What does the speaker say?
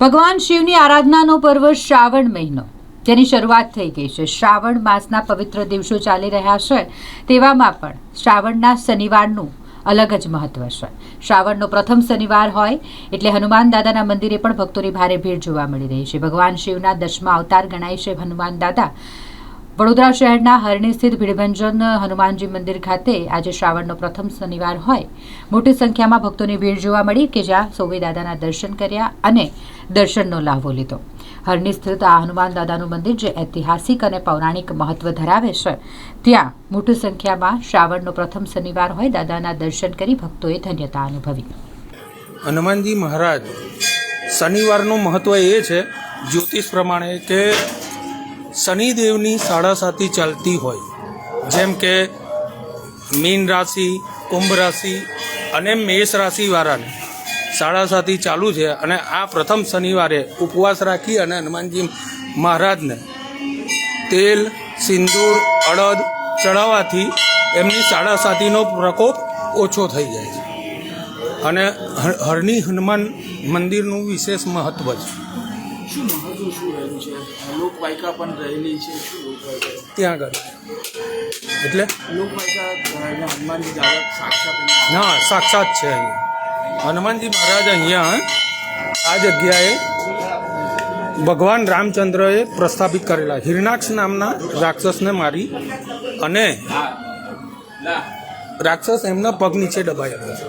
ભગવાન શિવની આરાધનાનો પર્વ શ્રાવણ મહિનો. તેની શરૂઆત થઈ ગઈ છે. શ્રાવણ માસના પવિત્ર દિવસો ચાલી રહ્યા છે. તેવામાં પણ શ્રાવણના શનિવારનું અલગ જ મહત્વ છે. શ્રાવણનો પ્રથમ શનિવાર હોય એટલે હનુમાન દાદાના મંદિરે પણ ભક્તોની ભારે ભીડ જોવા મળી રહી છે. ભગવાન શિવના દસમા અવતાર ગણાય છે. હનુમાન દાદા વડોદરા શહેરના હરણી સ્થિત ભીડભંજન હનુમાનજી મંદિર ખાતે આજે શ્રાવણનો પ્રથમ શનિવાર હોય. મોટી સંખ્યામાં ભક્તોની ભીડ જોવા મળી કે જ્યાં સોવે દાદાના દર્શન કર્યા અને દર્શનનો લાભો લીધો. હરણી સ્થિત આ હનુમાન દાદાનું મંદિર જે ઐતિહાસિક અને પૌરાણિક મહત્વ ધરાવે છે, ત્યાં મોટી સંખ્યામાં શ્રાવણનો પ્રથમ શનિવાર હોય દાદાના દર્શન કરી ભક્તોએ ધન્યતા અનુભવી. હનુમાનજી મહારાજ, શનિવારનું મહત્વ એ છે જ્યોતિષ પ્રમાણે કે શનિદેવની સાડાસાતી ચાલતી હોય. જેમ કે મીન રાશિ, કુંભ રાશિ અને મેષ રાશિવાળાને સાડાસાતી ચાલુ છે અને આ પ્રથમ શનિવારે ઉપવાસ રાખી અને હનુમાનજી મહારાજને તેલ, સિંદૂર, અડદ ચડાવવાથી એમની સાડાસાતીનો પ્રકોપ ઓછો થઈ જાય છે. અને હર- હરણી હનુમાન મંદિરનું વિશેષ મહત્ત્વ છે. શું મહત્વ શું રહેલું છે? લોકવાયકા પણ રહેલી છે શું લોકવાયકા ત્યાં આગળ. એટલે? લોકવાયકા હનુમાનજી સાક્ષાત ના હા સાક્ષાત છે અહીંયા. હનુમાનજી મહારાજ અહીંયા આ જગ્યાએ ભગવાન રામચંદ્રએ પ્રસ્થાપિત કરેલા. હિરણાક્ષ નામના રાક્ષસને મારી અને રાક્ષસ એમના પગ નીચે દબાયેલો હતો